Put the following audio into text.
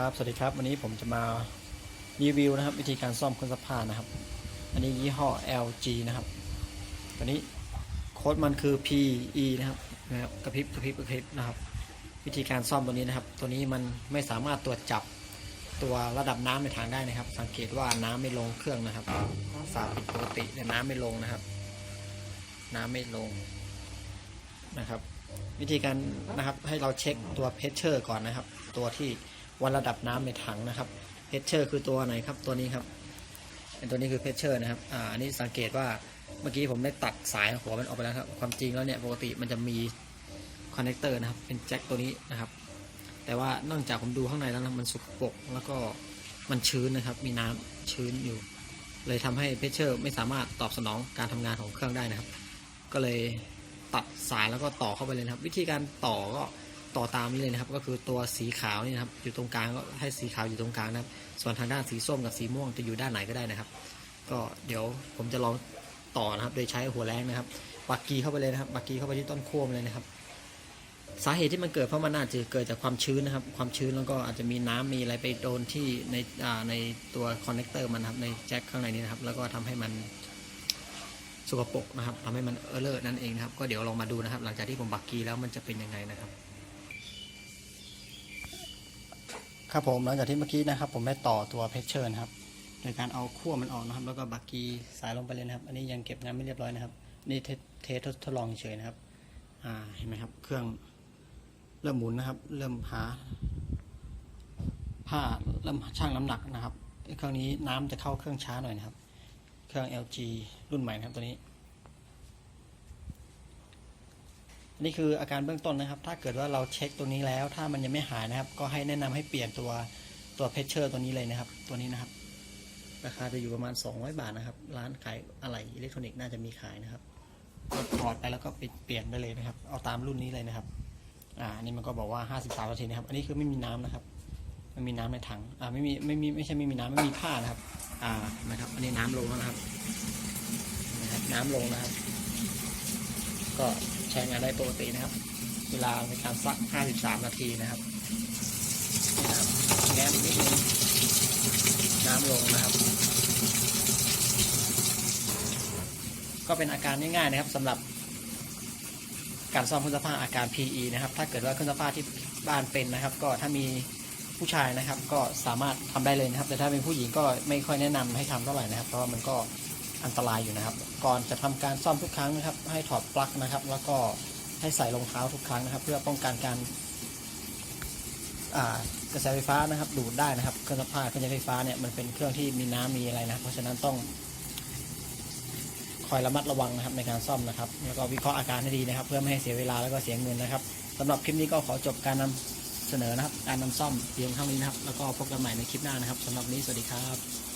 ครับ สวัสดีครับ วันนี้ผมจะมารีวิวนะครับ วิธีการซ่อมเครื่องซักผ้านะครับ อันนี้ยี่ห้อ LG นะครับ ตัวนี้โค้ดมันคือ PE นะครับนะครับกระพริบกระพริบกระพริบนะครับ วิธีการซ่อมตัวนี้นะครับ ตัวนี้มันไม่สามารถตรวจจับตัวระดับน้ำในถังได้นะครับ สังเกตว่าน้ำไม่ลงเครื่องนะครับฝาปิดปกติแต่น้ำไม่ลงนะครับ น้ำไม่ลงนะครับ วิธีการนะครับให้เราเช็คตัวเพชเชอร์ก่อนนะครับ ตัวที่ วัดระดับน้ำในถังนะครับเพชเชอร์คือตัวไหนครับตัวนี้ครับเป็นตัวนี้คือเพชเชอร์นะครับอ่าอันนี้สังเกตว่าเมื่อกี้ผมได้ตัดสายหัวมันออกไปแล้วครับความจริงแล้วเนี่ยปกติมันจะมีคอนเนคเตอร์นะครับเป็นแจ็คตัวนี้นะครับ แต่ว่าเนื่องจากผมดูข้างในแล้วนะมันสุกปรกแล้วก็มันชื้นนะครับ มีน้ำชื้นอยู่ เลยทำให้เพชเชอร์ไม่สามารถตอบสนองการทำงานของเครื่องได้นะครับ ก็เลยตัดสายแล้วก็ต่อเข้าไปเลยครับ วิธีการต่อก็ ต่อตามนี้เลยนะครับ ก็คือตัวสีขาวนี่นะครับ อยู่ตรงกลางก็ให้สีขาวอยู่ตรงกลางนะครับ ส่วนทางด้านสีส้มกับสีม่วงจะอยู่ด้านไหนก็ได้นะครับ ก็เดี๋ยวผมจะลองต่อนะครับ โดยใช้หัวแรงนะครับบักกีเข้าไปเลยนะครับบักกีเข้าไปที่ต้นโค้มเลยนะครับสาเหตุที่มันเกิดเพราะมันน่าจะเกิดจากความชื้นนะครับ ความชื้นแล้วก็อาจจะมีน้ำมีอะไรไปโดนที่ในในตัวคอนเนคเตอร์มันครับในแจ็คข้างในนี้นะครับ แล้วก็ทำให้มันสกปรกนะครับทำให้มันเออเลอร์นั่นเองนะครับ ก็เดี๋ยวลองมาดูนะครับ หลังจากที่ผมบักกีแล้วมันจะเป็นยังไงนะครับ ครับผมหลังจากที่เมื่อกี้นะครับ ผมได้ต่อตัวเพชเชอร์นะครับโดยการเอาขั้วมันออกนะครับ แล้วก็บักกีสายลงไปเลยนะครับ อันนี้ยังเก็บงานไม่เรียบร้อยนะครับ นี่เทสทดลองเฉยนะครับ อ่าเห็นไหมครับ เครื่องเริ่มหมุนนะครับ เริ่มหาผ้าเริ่มชั่งน้ำหนักนะครับเครื่องนี้น้ำจะเข้าเครื่องช้าหน่อยนะครับ เครื่อง LG รุ่นใหม่นะครับตัวนี้ อั นนี้คืออาการเบื้องต้นนะครับ ถ้าเกิดว่าเราเช็คตัวนี้แล้ว ถ้ามันยังไม่หายนะครับ ก็ให้แนะนำให้เปลี่ยนตัวตัวเพชเชอร์ตัวนี้เลยนะครับ ตัวนี้นะครับ ราคาจะอยู่ประมาณ 200 บาทนะครับ ร้านขายอะไหล่อิเล็กทรอนิกส์น่าจะมีขายนะครับก็ถอดไปแล้วก็ไปเปลี่ยนได้เลยนะครับ เอาตามรุ่นนี้เลยนะครับ อ่าอันนี้มันก็บอกว่า 53นาทีนะครับ อันนี้คือไม่มีน้ำนะครับไม่มีน้ำในถัง อ่า ไม่มี ไม่มี ไม่ใช่ไม่มีน้ำไม่มีผ้านะครับ อ่า นะครับ อันนี้น้ำลงแล้วนะครับ นะครับ น้ำลงนะครับ ก็ ใช้งานได้ปกตินะครับ เวลาในการซัก 53 นาทีนะครับแง้มนิดนึงน้ำลงนะครับ ก็เป็นอาการง่ายๆนะครับสำหรับการซ่อมเครื่องซักผ้าอาการ PE นะครับ ถ้าเกิดว่าเครื่องซักผ้าที่บ้านเป็นนะครับ ก็ถ้ามีผู้ชายนะครับ ก็สามารถทำได้เลยนะครับ แต่ถ้าเป็นผู้หญิงก็ไม่ค่อยแนะนำให้ทำเท่าไหร่นะครับ เพราะว่ามันก็ อันตรายอยู่นะครับ ก่อนจะทำการซ่อมทุกครั้งนะครับ ให้ถอดปลั๊กนะครับ แล้วก็ให้ใส่รองเท้าทุกครั้งนะครับ เพื่อป้องกันการกระแสไฟฟ้านะครับ ดูดได้นะครับเครื่องซักผ้าเครื่องใช้ไฟฟ้าเนี่ยมันเป็นเครื่องที่มีน้ำมีอะไรนะ เพราะฉะนั้นต้องคอยระมัดระวังนะครับในการซ่อมนะครับ แล้วก็วิเคราะห์อาการให้ดีนะครับ เพื่อไม่ให้เสียเวลาแล้วก็เสียเงินนะครับสำหรับคลิปนี้ก็ขอจบการนำเสนอนะครับ การนำซ่อมเพียงเท่านี้นะครับ แล้วก็พบกันใหม่ในคลิปหน้านะครับสำหรับนี้สวัสดีครับ